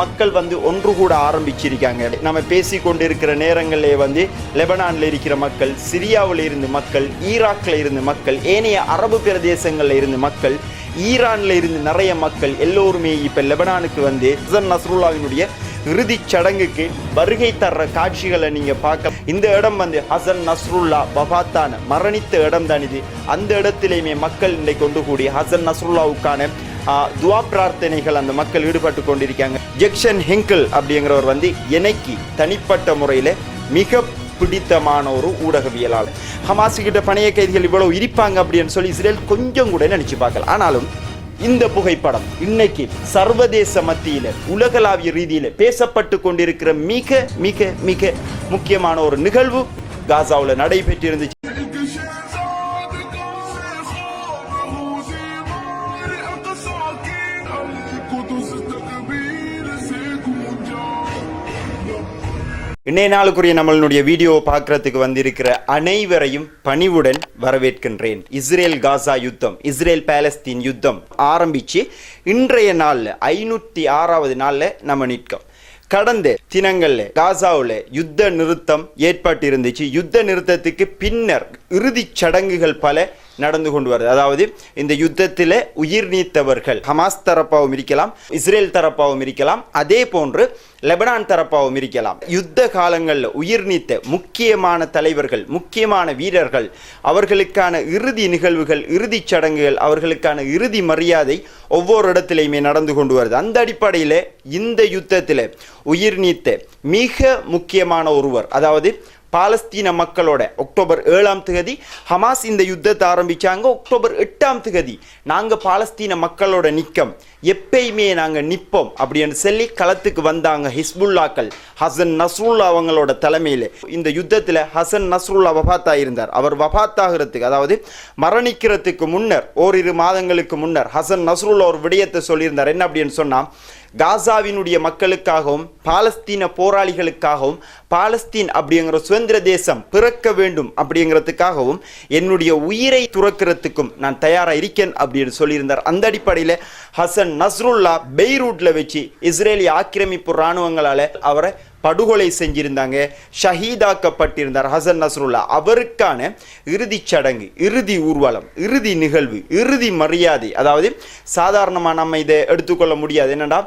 மக்கள் வந்து ஒன்று கூட ஆரம்பிச்சிருக்காங்க. நம்ம பேசி கொண்டிருக்கிற நேரங்களிலே வந்து லெபனானில் இருக்கிற மக்கள் சிரியாவில் இருந்து மக்கள் ஈராக்கில் இருந்து மக்கள் ஏனைய அரபு பிரதேசங்களில் இருந்து மக்கள் ஈரானில் இருந்து நிறைய மக்கள் எல்லோருமே இப்போ லெபனானுக்கு வந்து ஹசன் நஸ்ருல்லாவினுடைய இறுதி சடங்குக்கு வருகை தர்ற காட்சிகளை நீங்கள் பார்க்க இந்த இடம் வந்து ஹசன் நஸ்ருல்லா வபாத்தான மரணித்த இடம் தான் இது. அந்த இடத்திலேயுமே மக்கள் இன்றைக்கு கொண்டு கூடி ஹசன் நஸ்ருல்லாவுக்கான துவா பிரார்த்தனைகள் அந்த மக்கள் ஈடுபட்டு கொண்டிருக்காங்க. ஜெக்ஷன் ஹெங்கிள் அப்படிங்கிறவர் வந்து எனக்கு தனிப்பட்ட முறையில் மிக பிடித்தமான ஒரு ஊடகவியலாளர். ஹமாஸ் கிட்ட பணைய கைதிகள் இவ்வளவு இருப்பாங்க அப்படின்னு சொல்லி இஸ்ரேல் கொஞ்சம் கூட நினைச்சு பார்க்கல. ஆனாலும் இந்த புகைப்படம் இன்னைக்கு சர்வதேச மத்தியில உலகளாவிய ரீதியில பேசப்பட்டு கொண்டிருக்கிற மிக மிக மிக முக்கியமான ஒரு நிகழ்வு. காசாவில் நடைபெற்றிருந்துச்சு. இன்றைய நாளுக்குரிய நம்மளுடைய வீடியோவை பார்க்கறதுக்கு வந்திருக்கிற அனைவரையும் பணிவுடன் வரவேற்கின்றேன். இஸ்ரேல் காசா யுத்தம் இஸ்ரேல் பாலஸ்தீன் யுத்தம் ஆரம்பிச்சு இன்றைய நாளில் ஐநூற்றி ஆறாவது நாளில் நம்ம நிற்கும். கடந்த தினங்களில் காசாவில் யுத்த நிறுத்தம் ஏற்பட்டு இருந்துச்சு யுத்த நிறுத்தத்துக்கு பின்னர் இறுதிச் சடங்குகள் பல நடந்து கொண்டு வருது. அதாவது இந்த யுத்தத்தில் உயிர் நீத்தவர்கள் ஹமாஸ் தரப்பாகவும் இருக்கலாம் இஸ்ரேல் தரப்பாகவும் இருக்கலாம் அதே போன்று லெபனான் தரப்பாகவும் இருக்கலாம். யுத்த காலங்களில் உயிர் நீத்த முக்கியமான தலைவர்கள் முக்கியமான வீரர்கள் அவர்களுக்கான இறுதி நிகழ்வுகள் இறுதிச் சடங்குகள் அவர்களுக்கான இறுதி மரியாதை ஒவ்வொரு இடத்திலையுமே நடந்து கொண்டு வருது. அந்த அடிப்படையில் இந்த யுத்தத்தில் உயிர் நீத்த மிக முக்கியமான ஒருவர் அதாவது பாலஸ்தீன மக்களோட அக்டோபர் ஏழாம் தேதி ஹமாஸ் இந்த யுத்தத்தை ஆரம்பிச்சாங்க. அக்டோபர் எட்டாம் தேதி நாங்க பாலஸ்தீன மக்களோட நிற்கம் எப்பயுமே நாங்க நிற்போம் அப்படின்னு சொல்லி களத்துக்கு வந்தாங்க ஹிஸ்புல்லாக்கள். ஹசன் நஸ்ருல்லா அவங்களோட தலைமையில். இந்த யுத்தத்தில் ஹசன் நஸ்ருல்லா வபாத்தா இருந்தார் அவர் வபாத்தாகிறதுக்கு அதாவது மரணிக்கிறதுக்கு முன்னர் ஓரிரு மாதங்களுக்கு முன்னர் ஹசன் நஸ்ருல்லா ஒரு விடயத்தை சொல்லியிருந்தார். என்ன அப்படின்னு சொன்னா காசாவினுடைய மக்களுக்காகவும் பாலஸ்தீன போராளிகளுக்காகவும் பாலஸ்தீன் அப்படிங்கிற சுதந்திர தேசம் பிறக்க வேண்டும் அப்படிங்கிறதுக்காகவும் என்னுடைய உயிரை துறக்கிறதுக்கும் நான் தயாராக இருக்கேன் அப்படின்னு சொல்லியிருந்தார். அந்த அடிப்படையில் ஹசன் நஸ்ருல்லா பெய்ரூட்டில் வச்சு இஸ்ரேலிய ஆக்கிரமிப்பு இராணுவங்களால் அவரை படுகொலை செஞ்சிருந்தாங்க ஷஹீதாக்கப்பட்டிருந்தார் ஹசன் நஸ்ருல்லா. அவருக்கான இறுதிச் சடங்கு இறுதி ஊர்வலம் இறுதி நிகழ்வு இறுதி மரியாதை. அதாவது சாதாரணமாக நம்ம இதை எடுத்துக்கொள்ள முடியாது. என்னடா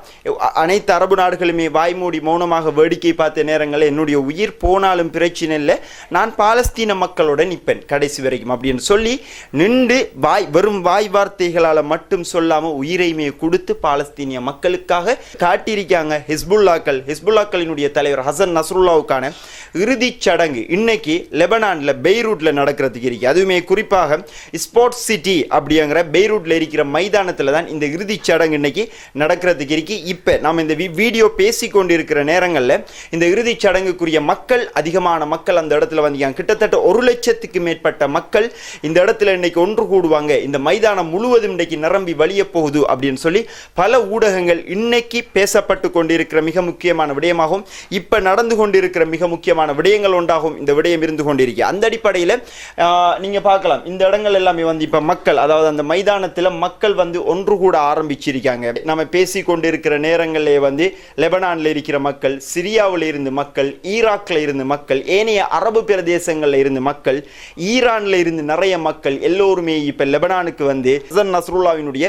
அனைத்து அரபு நாடுகளுமே வாய்மூடி மௌனமாக வேடிக்கை பார்த்த நேரங்களில் என்னுடைய உயிர் போனாலும் பிரச்சனை இல்லை. நான் பாலஸ்தீன மக்களோட நிற்பேன் கடைசி வரைக்கும் அப்படின்னு சொல்லி நின்று வாய் வெறும் வாய் வார்த்தைகளால் மட்டும் சொல்லாமல் உயிரையுமே கொடுத்து பாலஸ்தீனிய மக்களுக்காக காட்டியிருக்காங்க ஹிஸ்புல்லாக்கள். ஹிஸ்புல்லாக்களினுடைய தலைவர் ஹசன் நஸ்ருல்லாவுக்கான இறுதிச் சடங்கு இன்னைக்கு லெபனானில் பெய்ரூட்ல நடக்கிறதுக்கு இருக்கு. அதுவுமே குறிப்பாக ஸ்போர்ட்ஸ் சிட்டி அப்படிங்கிற பெய்ரூட்ல இருக்கிற மைதானத்துல தான் இந்த இறுதிச் சடங்கு இன்னைக்கு நடக்கிறதுக்கு இருக்கு. இப்போ நம்ம இந்த வீடியோ பேசி கொண்டிருக்கிற நேரங்களில் இந்த இறுதிச் சடங்குக்குரிய மக்கள் அதிகமான மக்கள் அந்த இடத்துல வந்தீங்க கிட்டத்தட்ட ஒரு லட்சத்துக்கு மேற்பட்ட மக்கள் இந்த இடத்துல இன்னைக்கு ஒன்று கூடுவாங்க. இந்த மைதானம் முழுவதும் இன்னைக்கு நிரம்பி வழிய போகுது அப்படின்னு சொல்லி பல ஊடகங்கள் இன்னைக்கு பேசப்பட்டு கொண்டிருக்கிற மிக முக்கியமான விடயமாகும் இப்போ நடந்து கொண்டிருக்கிற மிக முக்கியமான விடயங்கள் ஒன்றாகும் இந்த விடயம் இருந்து கொண்டிருக்கு. அந்த அடிப்படையில் நீங்கள் பார்க்கலாம். இந்த இடங்கள் எல்லாமே வந்து இப்போ மக்கள் அதாவது அந்த மைதானத்தில் மக்கள் வந்து ஒன்று கூட ஆரம்பிச்சிருக்காங்க. நம்ம பேசி கொண்டிருக்கிற நேரங்களிலே வந்து லெபனானில் இருக்கிற மக்கள் சிரியாவில் இருந்து மக்கள் ஈராக்கில் இருந்து மக்கள் ஏனைய அரபு பிரதேசங்களில் இருந்து மக்கள் ஈரானில் இருந்து நிறைய மக்கள் எல்லோருமே இப்போ லெபனானுக்கு வந்து ஹசன் நஸ்ருல்லாவினுடைய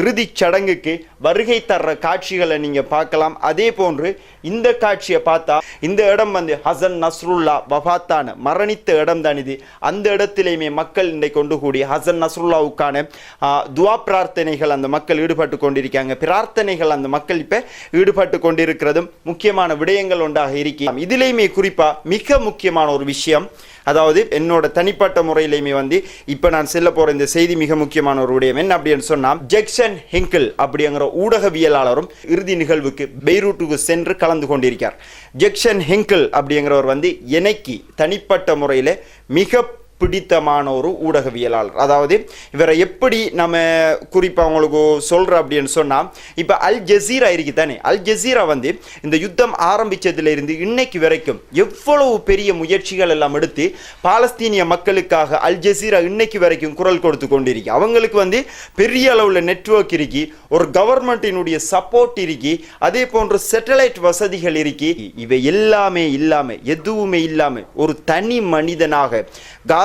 இறுதிச் சடங்குக்கு வருகை தர்ற காட்சிகளை நீங்கள் பார்க்கலாம். அதே போன்று இந்த காட்சியை பார்த்தா இந்த இடம் வந்து ஹசன் நஸ்ருல்லா வபாத்தான மரணித்த இடம் தான் இது. அந்த இடத்திலேயுமே மக்கள் இன்றைக்கு கொண்டு கூடி ஹசன் நஸ்ருல்லாவுக்கான துவா பிரார்த்தனைகள் அந்த மக்கள் ஈடுபட்டு கொண்டிருக்காங்க. பிரார்த்தனைகள் அந்த மக்கள் இப்ப ஈடுபட்டு கொண்டிருக்கிறதும் முக்கியமான விடயங்கள் ஒன்றாக இருக்கலாம் இதிலேயுமே குறிப்பா மிக முக்கியமான ஒரு விஷயம் அதாவது என்னோட தனிப்பட்ட முறையிலையுமே வந்து இப்போ நான் செல்ல போகிற இந்த செய்தி மிக முக்கியமான ஒரு விடயம் என்ன அப்படின்னு சொன்னால் ஜெக்சன் ஹிங்கிள் அப்படிங்கிற ஊடகவியலாளரும் இறுதி நிகழ்வுக்கு பெய்ரூட்டுக்கு சென்று கலந்து கொண்டிருக்கார் ஜெக்சன் ஹிங்கிள் அப்படிங்கிறவர் வந்து எனக்கு தனிப்பட்ட முறையில் மிக பிடித்தமான ஒரு ஊடகவியலாளர். அதாவது இவரை எப்படி நம்ம குறிப்பாக அவங்களுக்கு சொல்கிறோம் அப்படின்னு சொன்னால் இப்போ அல் ஜசீரா இருக்கு தானே அல் ஜசீரா வந்து இந்த யுத்தம் ஆரம்பித்ததுலேருந்து இன்னைக்கு வரைக்கும் எவ்வளவு பெரிய முயற்சிகள் எல்லாம் எடுத்து பாலஸ்தீனிய மக்களுக்காக அல் ஜசீரா இன்னைக்கு வரைக்கும் குரல் கொடுத்து கொண்டிருக்கு. அவங்களுக்கு வந்து பெரிய அளவில் நெட்வொர்க் இருக்கு ஒரு கவர்மெண்டினுடைய சப்போர்ட் இருக்கு அதே போன்ற சேட்டலைட் வசதிகள் இருக்கு. இவை எல்லாமே இல்லாமல் எதுவுமே இல்லாமல் ஒரு தனி மனிதனாக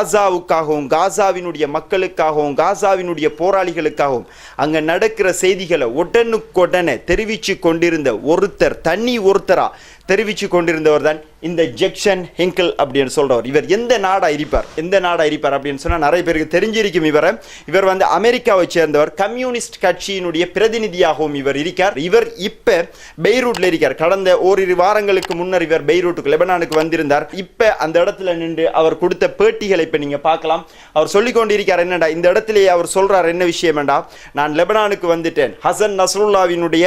காசாவுக்காகவும் காசாவினுடைய மக்களுக்காகவும் காசாவினுடைய போராளிகளுக்காகவும் அங்க நடக்கிற செய்திகளை உடனுக்குடனே தெரிவித்து கொண்டிருந்த ஒருத்தர் தண்ணி ஒருத்தரா தெரிவித்து கொண்டிருந்தவர் தான் இந்த ஜெக்ஷன் ஹெங்கிள் அப்படின்னு சொல்கிறவர் இவர் எந்த நாடாக இருப்பார்? எந்த நாடாக இருப்பார் அப்படின்னு சொன்னால் நிறைய பேருக்கு தெரிஞ்சிருக்கும் இவரை. இவர் வந்து அமெரிக்காவை சேர்ந்தவர். கம்யூனிஸ்ட் கட்சியினுடைய பிரதிநிதியாகவும் இவர் இருக்கார். இவர் இப்போ பெய்ரூட்டில் இருக்கார். கடந்த ஓரிரு வாரங்களுக்கு முன்னர் இவர் பெய்ரூட்டுக்கு லெபனானுக்கு வந்திருந்தார். இப்போ அந்த இடத்துல நின்று அவர் கொடுத்த பேட்டிகளை இப்போ நீங்கள் பார்க்கலாம். அவர் சொல்லிக் கொண்டிருக்கார் என்னடா இந்த இடத்திலேயே அவர் சொல்கிறார் என்ன விஷயம் வேண்டா நான் லெபனானுக்கு வந்துட்டேன். ஹசன் நஸ்ருல்லாவினுடைய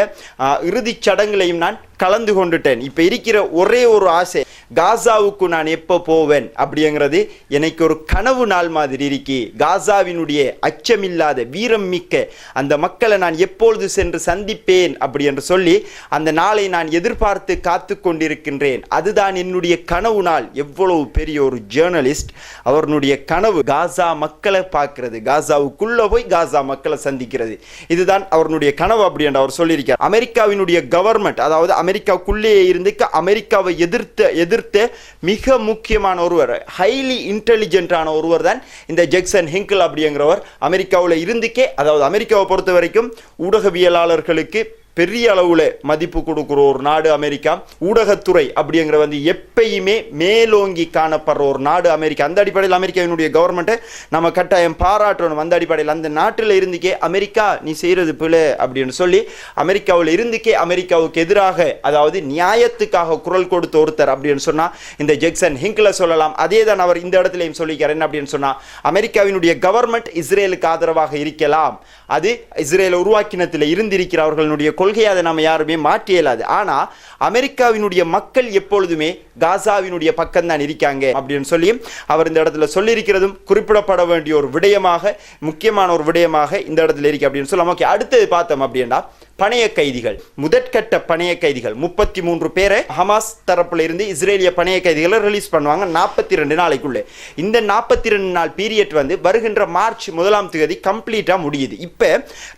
இறுதிச் சடங்குகளையும் நான் கலந்து கொண்டுட்டேன். இப்போ இருக்கிற ஒரே ஒரு ஆசை காசாவுக்கு நான் எப்போ போவேன் அப்படிங்கிறது எனக்கு ஒரு கனவு நாள் மாதிரி இருக்கி. காசாவினுடைய அச்சமில்லாத வீரம் மிக்க அந்த மக்களை நான் எப்பொழுது சென்று சந்திப்பேன் அப்படி என்று சொல்லி அந்த நாளை நான் எதிர்பார்த்து காத்து கொண்டிருக்கின்றேன். அதுதான் என்னுடைய கனவு நாள். எவ்வளவு பெரிய ஒரு ஜேர்னலிஸ்ட் அவருடைய கனவு காசா மக்களை பார்க்கிறது. காசாவுக்குள்ள போய் காசா மக்களை சந்திக்கிறது. இதுதான் அவருடைய கனவு அப்படி என்று அவர் சொல்லியிருக்கார். அமெரிக்காவினுடைய கவர்மெண்ட் அதாவது அமெரிக்காவுக்குள்ளேயே இருந்து அமெரிக்காவை எதிர்த்த எதிர்த்த மிக முக்கியமான ஒருவர் ஹைலி இன்டெலிஜென்ட்டான ஒருவர் தான் இந்த ஜெக்சன் ஹிங்கிள் அப்படிங்கிறவர். அமெரிக்காவில் இருந்துக்கே அதாவது அமெரிக்காவை பொறுத்த வரைக்கும் ஊடகவியலாளர்களுக்கு பெரிய அளவில் மதிப்பு கொடுக்குற ஒரு நாடு அமெரிக்கா. ஊடகத்துறை அப்படிங்கிற வந்து எப்பயுமே மேலோங்கி காணப்படுற ஒரு நாடு அமெரிக்கா. அந்த அடிப்படையில் அமெரிக்காவினுடைய கவர்மெண்ட்டை நம்ம கட்டாயம் பாராட்டணும். அந்த அடிப்படையில் அந்த நாட்டில் இருந்துக்கே அமெரிக்கா நீ செய்கிறது பிழை அப்படின்னு சொல்லி அமெரிக்காவில் இருந்துக்கே அமெரிக்காவுக்கு எதிராக அதாவது நியாயத்துக்காக குரல் கொடுத்த ஒருத்தர் அப்படின்னு சொன்னால் இந்த ஜெக்சன் ஹிங்கில் சொல்லலாம். அதே தான் அவர் இந்த இடத்துலையும் சொல்லிக்கிறார். என்ன அப்படின்னு சொன்னால் அமெரிக்காவினுடைய கவர்மெண்ட் இஸ்ரேலுக்கு ஆதரவாக இருக்கலாம். அது இஸ்ரேலை உருவாக்கினத்தில் இருந்திருக்கிற அவர்களுடைய கொள்கையை அதை நம்ம யாருமே மாற்றி இயலாது. ஆனால் அமெரிக்காவினுடைய மக்கள் எப்பொழுதுமே காசாவினுடைய பக்கம்தான் இருக்காங்க அப்படின்னு சொல்லி அவர் இந்த இடத்துல சொல்லியிருக்கிறதும் குறிப்பிடப்பட வேண்டிய ஒரு விடயமாக முக்கியமான ஒரு விடயமாக இந்த இடத்துல இருக்கு அப்படின்னு சொல்லலாம். ஓகே அடுத்தது பார்த்தோம் அப்படின்னா பணைய கைதிகள் முதற்கட்ட பணைய கைதிகள் முப்பத்தி மூன்று பேரை ஹமாஸ் தரப்புல இருந்து இஸ்ரேலிய பணைய கைதிகளை ரிலீஸ் பண்ணுவாங்க நாற்பத்தி ரெண்டு நாளைக்குள்ளே. இந்த நாற்பத்தி ரெண்டு நாள் பீரியட் வந்து வருகின்ற மார்ச் முதலாம் தேதி கம்ப்ளீட்டா முடியுது. இப்ப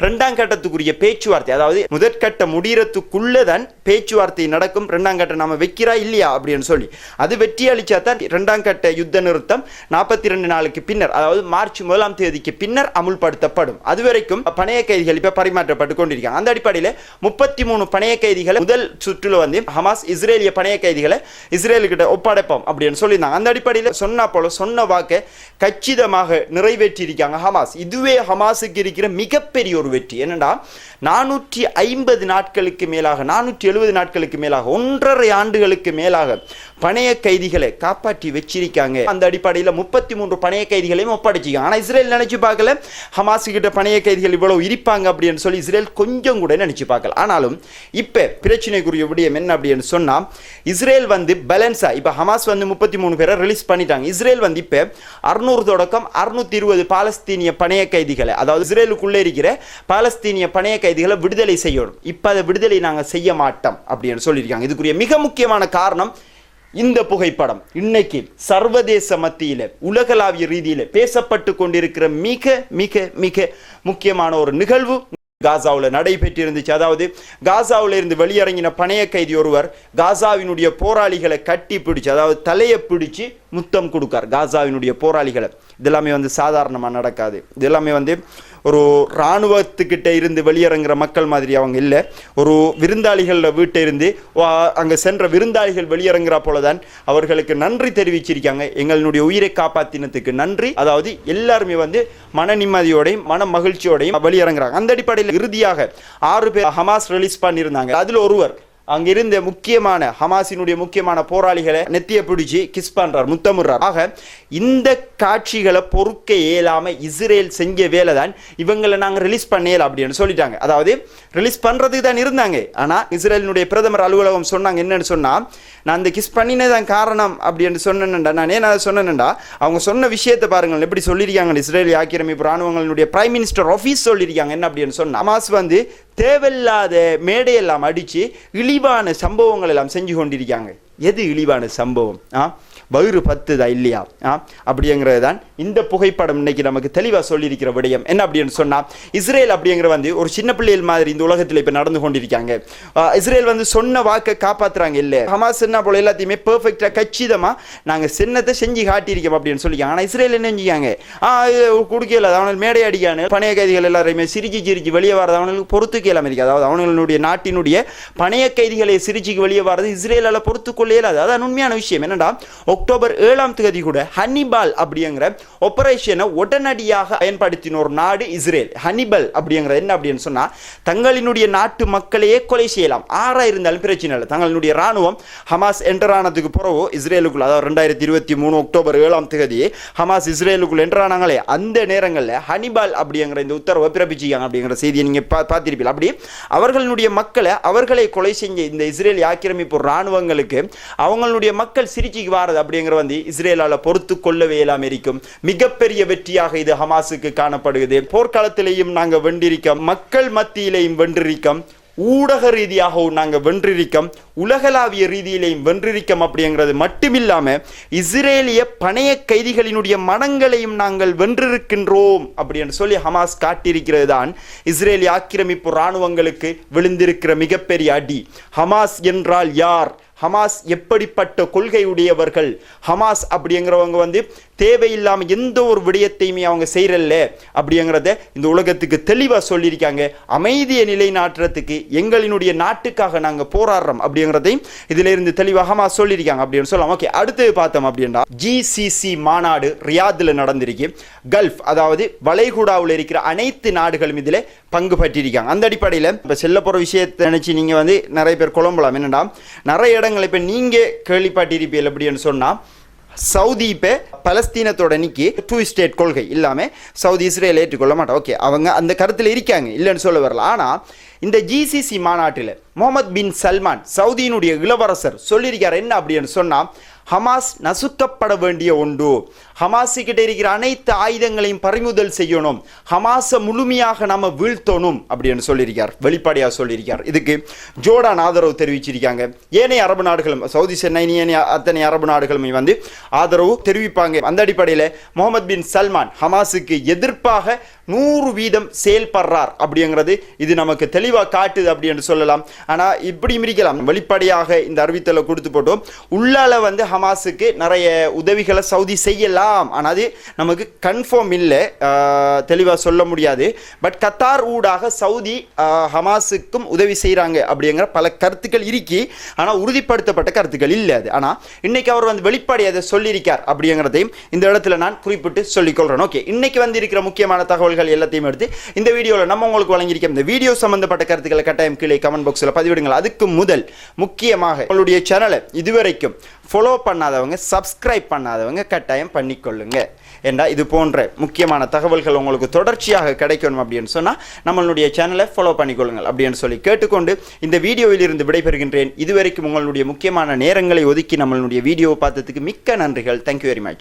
ரெண்டாம் கட்டத்துக்குரிய பேச்சுவார்த்தை அதாவது முதற்கட்ட முடிகிறதுக்குள்ளே தான் பேச்சுவார்த்தை நடக்கும். ரெண்டாம் கட்டம் நாம வைக்கிறா இல்லையா அப்படின்னு சொல்லி. அது வெற்றி அளிச்சா தான் ரெண்டாம் கட்ட யுத்த நிறுத்தம் நாற்பத்தி ரெண்டு நாளுக்கு பின்னர் அதாவது மார்ச் முதலாம் தேதிக்கு பின்னர் அமுல்படுத்தப்படும். அது வரைக்கும் பணைய கைதிகள் இப்ப பரிமாற்றப்பட்டு கொண்டிருக்காங்க. அந்த அடிப்படையில் முப்பத்தி மூணு பணைய கைதிகளை முதல் சுற்றுல வந்து ஹமாஸ் இஸ்ரேலிய பணைய கைதிகளை இஸ்ரேலுக்கிட்ட ஒப்படைப்போம் அப்படின்னு சொல்லியிருந்தாங்க. அந்த அடிப்படையில் சொன்ன போல சொன்ன வாக்கை கச்சிதமாக நிறைவேற்றி இருக்காங்க ஹமாஸ். இதுவே ஹமாஸுக்கு இருக்கிற மிகப்பெரிய ஒரு வெற்றி. என்னென்னா நானூற்றி ஐம்பது நாட்களுக்கு மேலாக நானூற்றி எழுபது நாட்களுக்கு மேலாக ஒன்றரை ஆண்டுகளுக்கு மேலாக பணைய கைதிகளை காப்பாற்றி வச்சிருக்காங்க. அந்த அடிப்படையில் முப்பத்தி மூன்று பணைய கைதிகளையும் ஒப்படைச்சிக்காங்க ஆனால் இஸ்ரேல் நினைச்சு பார்க்கல ஹமாஸ் கிட்ட பணைய கைதிகள் இவ்வளவு இருப்பாங்க அப்படின்னு சொல்லி இஸ்ரேல் கொஞ்சம் கூட நினச்சி பார்க்கலாம் ஆனாலும் இப்போ பிரச்சனைக்குரிய விடயம் என்ன அப்படின்னு சொன்னால் இஸ்ரேல் வந்து பேலன்ஸாக இப்போ ஹமாஸ் வந்து முப்பத்தி மூணு பேரை ரிலீஸ் பண்ணிட்டாங்க. இஸ்ரேல் வந்து இப்போ அறுநூறு தொடக்கம் அறுநூத்தி இருபது பாலஸ்தீனிய பணைய கைதிகளை அதாவது இஸ்ரேலுக்குள்ளே இருக்கிற பாலஸ்தீனிய பணைய கைதிகளை விடுதலை செய்யணும். இப்போ அதை விடுதலை நாங்கள் செய்ய மாட்டோம் அப்படின்னு சொல்லியிருக்காங்க. இதுக்குரிய மிக முக்கியமான காரணம் இந்த புகைப்படம். இன்னைக்கு சர்வதேச மத்தியில் உலகளாவிய ரீதியில் பேசப்பட்டு கொண்டிருக்கிற மிக மிக மிக முக்கியமான ஒரு நிகழ்வு. காசாவில் நடைபெற்றிருந்துச்சு. அதாவது காசாவில் இருந்து வெளியிறங்கின பணைய கைதி ஒருவர் காசாவினுடைய போராளிகளை கட்டி பிடிச்சு அதாவது தலையை பிடிச்சு முத்தம் கொடுக்கார். காசாவினுடைய போராளிகளை. இதெல்லாமே வந்து சாதாரணமாக நடக்காது. இதெல்லாமே வந்து ஒரு இராணுவத்துக்கிட்ட இருந்து வெளியிறங்குற மக்கள் மாதிரி அவங்க இல்லை. ஒரு விருந்தாளிகளில் வீட்டை இருந்து அங்கே சென்ற விருந்தாளிகள் வெளியிறங்குறா போல தான் அவர்களுக்கு நன்றி தெரிவிச்சிருக்காங்க. எங்களுடைய உயிரை காப்பாத்தினத்துக்கு நன்றி. அதாவது எல்லாருமே வந்து மன நிம்மதியோடையும் மன மகிழ்ச்சியோடையும் வெளியிறங்குறாங்க அந்த அடிப்படையில் இறுதியாக ஆறு பேர் ஹமாஸ் ரிலீஸ் பண்ணியிருந்தாங்க. அதில் ஒருவர் அங்கிருந்த முக்கியமான ஹமாஸினுடைய முக்கியமான போராளிகளை நெத்திய பிடிச்சி கிஸ் பண்றார் முத்தமுறார் ஆக இந்த காட்சிகளை பொறுக்க இயலாம இஸ்ரேல் செஞ்ச வேலை தான் இவங்களை நாங்கள் ரிலீஸ் பண்ணல அப்படின்னு சொல்லிட்டாங்க. அதாவது ரிலீஸ் பண்றதுக்கு தான் இருந்தாங்க. ஆனா இஸ்ரேலினுடைய பிரதமர் அலுவலகம் சொன்னாங்க என்னன்னு சொன்னா நான் அந்த கிஸ் பண்ணினதான் காரணம் அப்படின்னு சொன்னேன்டா. நான் ஏன் அதை சொன்னேன்டா? அவங்க சொன்ன விஷயத்தை பாருங்கள் எப்படி சொல்லியிருக்காங்க இஸ்ரேலி ஆக்கிரமிப்பு ராணுவங்களுடைய பிரைம் மினிஸ்டர் ஆஃபீஸ் சொல்லியிருக்காங்க. என்ன அப்படின்னு சொன்னா ஹமாஸ் வந்து தேவையில்லாத மேடையெல்லாம் அடித்து இழிவான சம்பவங்கள் எல்லாம் செஞ்சு கொண்டிருக்காங்க. எது இழிவான சம்பவம்? ஆ? வயிறு பத்துதா இல்லையா? ஆ? அப்படிங்கிறது தான் இந்த புகைப்படம் இன்னைக்கு நமக்கு தெளிவாக சொல்லியிருக்கிற விடயம். என்ன அப்படின்னு சொன்னால் இஸ்ரேல் அப்படிங்கிற வந்து ஒரு சின்ன பிள்ளைகள் மாதிரி இந்த உலகத்தில் இப்போ நடந்து கொண்டிருக்காங்க. இஸ்ரேல் வந்து சொன்ன வாக்கை காப்பாத்துறாங்க இல்லை. ஹமாஸ் என்ன போல எல்லாத்தையுமே பெர்ஃபெக்டாக கச்சிதமாக நாங்கள் சின்னத்தை செஞ்சு காட்டியிருக்கோம் அப்படின்னு சொல்லிக்காங்க ஆனால் இஸ்ரேல் என்ன செஞ்சாங்க ஆ கொடுக்கல அவனுக்கு மேடை அடிக்கானு பணைய கைதிகள் எல்லாரையுமே சிரிச்சு சிரிச்சு வெளியே வரது அவனுக்கு பொறுத்து இல்லாமல் அதாவது அவனுடைய நாட்டினுடைய பணைய கைதிகளை சிரிச்சுக்கு வெளியே வரது இஸ்ரேலால் பொறுத்து கொள்ளையில இயலாது அதான் உண்மையான விஷயம். என்னடா? அக்டோபர் ஏழாம் தேதி கூட ஹனிபால் அப்படிங்கிற ஆபரேஷனை உடனடியாக பயன்படுத்தின ஒரு நாடு இஸ்ரேல். ஹனிபல் அப்படிங்கிறது என்ன அப்படின்னு சொன்னால் தங்களினுடைய நாட்டு மக்களையே கொலை செய்யலாம். ஆறாக இருந்தாலும் பிரச்சனை இல்லை. தங்களினுடைய ராணுவம் ஹமாஸ் என்டர் ஆனதுக்கு பிறகு இஸ்ரேலுக்குள்ள அதாவது ரெண்டாயிரத்தி இருபத்தி மூணு அக்டோபர் ஏழாம் தேதி ஹமாஸ் இஸ்ரேலுக்குள்ள என்டர் ஆனாங்களே அந்த நேரங்களில் ஹனிபால் அப்படிங்கிற இந்த உத்தரவை பிறப்பிச்சிக்காங்க அப்படிங்கிற செய்தியை நீங்கள் பா பார்த்திருப்பீங்க அப்படி அவர்களுடைய மக்களை அவர்களை கொலை செஞ்ச இந்த இஸ்ரேல் ஆக்கிரமிப்பு ராணுவங்களுக்கு அவங்களுடைய மக்கள் சிரிச்சிக்கு வாரது அப்படிங்கிற வந்து இஸ்ரேலால பொறுத்து கொள்ளவே இல்லாம இருக்கும். மிகப்பெரிய வெற்றியாக இது ஹமாஸுக்கு காணப்படுகிறது. போர்க்காலத்திலேயும் நாங்க வென்றிருக்கோம். மக்கள் மத்தியிலேயும் வென்றிருக்கோம். ஊடக ரீதியாகவும் நாங்கள் வென்றிருக்கோம். உலகளாவிய ரீதியிலையும் வென்றிருக்கோம் அப்படிங்கிறது மட்டுமில்லாமல் இஸ்ரேலிய பணைய கைதிகளினுடைய மனங்களையும் நாங்கள் வென்றிருக்கின்றோம் அப்படின்னு சொல்லி ஹமாஸ் காட்டியிருக்கிறது தான் இஸ்ரேலிய ஆக்கிரமிப்பு இராணுவங்களுக்கு விழுந்திருக்கிற மிகப்பெரிய அடி. ஹமாஸ் என்றால் யார்? ஹமாஸ் எப்படிப்பட்ட கொள்கை உடையவர்கள் ஹமாஸ் அப்படிங்கிறவங்க வந்து தேவையில்லாமல் எந்த ஒரு விடயத்தையுமே அவங்க செய்கிறல்ல அப்படிங்கிறத இந்த உலகத்துக்கு தெளிவாக சொல்லியிருக்காங்க. அமைதியை நிலைநாட்டுறதுக்கு எங்களினுடைய நாட்டுக்காக நாங்கள் போராடுறோம் அப்படிங்கிறதையும் இதுல இருந்து சொல்லியிருக்காங்க அப்படின்னு சொல்லலாம். ஓகே அடுத்தது பார்த்தோம் அப்படின்னா ஜிசிசி மாநாடு ரியாதில் நடந்திருக்கு. கல்ஃப் அதாவது வளைகுடாவில் இருக்கிற அனைத்து நாடுகளும் இதில் பங்கு பற்றியிருக்காங்க. அந்த அடிப்படையில் இப்போ செல்ல போகிற விஷயத்தை நினச்சி நீங்கள் வந்து நிறைய பேர் குழம்பலாம். என்னென்னா நிறைய இடங்கள் இப்போ நீங்கள் கேள்விப்பட்டிருப்பீர்கள் அப்படின்னு சொன்னால் சவுதி இப்போ பலஸ்தீனத்தோட நிக்கி டூ ஸ்டேட் கொள்கை இல்லாமல் சவுதி இஸ்ரேல் ஏற்றுக்கொள்ள மாட்டோம் ஓகே அவங்க அந்த கருத்தில் இருக்காங்க இல்லைன்னு சொல்ல வரல. ஆனால் இந்த ஜிசிசி மாநாட்டில் முகமது பின் சல்மான் சவுதியினுடைய இளவரசர் சொல்லியிருக்கார் என்ன அப்படின்னு சொன்னால் ஹமாஸ் நசுக்கப்பட வேண்டிய ஒன்று. ஹமாஸுக்கிட்ட இருக்கிற அனைத்து ஆயுதங்களையும் பறிமுதல் செய்யணும். ஹமாஸை முழுமையாக நம்ம வீழ்த்தணும் அப்படின்னு சொல்லியிருக்கார். வெளிப்படையாக சொல்லியிருக்கார். இதுக்கு ஜோர்டான் ஆதரவு தெரிவிச்சிருக்காங்க. ஏனைய அரபு நாடுகளும் சவுதி சென்னை ஏனைய அத்தனை அரபு நாடுகளுமே வந்து ஆதரவு தெரிவிப்பாங்க. அந்த அடிப்படையில் முகமது பின் சல்மான் ஹமாஸுக்கு எதிர்ப்பாக நூறு வீதம் செயல்படுறார் அப்படிங்கிறது இது நமக்கு தெளிவாக காட்டுது அப்படி என்று சொல்லலாம். ஆனால் இப்படி மிரிக்கலாம். வெளிப்படையாக இந்த அறிவித்தலை கொடுத்து போட்டோம். உள்ளால வந்து ஹமாஸுக்கு நிறைய உதவிகளை சவுதி செய்யலாம். ஆனால் அது நமக்கு கன்ஃபார்ம் இல்லை. தெளிவாக சொல்ல முடியாது. பட் கத்தார் ஊடாக சவுதி ஹமாஸுக்கும் உதவி செய்கிறாங்க அப்படிங்கிற பல கருத்துக்கள் இருக்கி ஆனால் உறுதிப்படுத்தப்பட்ட கருத்துக்கள் இல்லை அது. ஆனால் இன்னைக்கு அவர் வந்து வெளிப்படை அதை சொல்லியிருக்கார் அப்படிங்கிறதையும் இந்த இடத்துல நான் குறிப்பிட்டு சொல்லிக்கொள்கிறேன் ஓகே இன்னைக்கு வந்து இருக்கிற முக்கியமான தகவல்கள் எல்லாத்தையும் எடுத்து இந்த வீடியோவில் நம்ம உங்களுக்கு வழங்கியிருக்க இந்த வீடியோ சம்பந்தப்பட்ட கருத்துக்களை கட்டாயம் கீழே கமெண்ட் பாக்ஸில் பதிவிடுங்கள். அதுக்கு முதல் முக்கியமாக உங்களுடைய சேனலை இதுவரைக்கும் ஃபாலோ பண்ணாதவங்க சப்ஸ்கிரைப் பண்ணாதவங்க கட்டாயம் பண்ணிக்கொள்ளுங்க. ஏண்டா? இது போன்ற முக்கியமான தகவல்கள் உங்களுக்கு தொடர்ச்சியாக கிடைக்கணும் அப்படின்னு சொன்னால் நம்மளுடைய சேனலை ஃபாலோ பண்ணிக்கொள்ளுங்கள் அப்படின்னு சொல்லி கேட்டுக்கொண்டு இந்த வீடியோவில் இருந்து விடைபெறுகின்றேன். இதுவரைக்கும் உங்களுடைய முக்கியமான நேரங்களை ஒதுக்கி நம்மளுடைய வீடியோவை பார்த்ததுக்கு மிக்க நன்றிகள். Thank you very much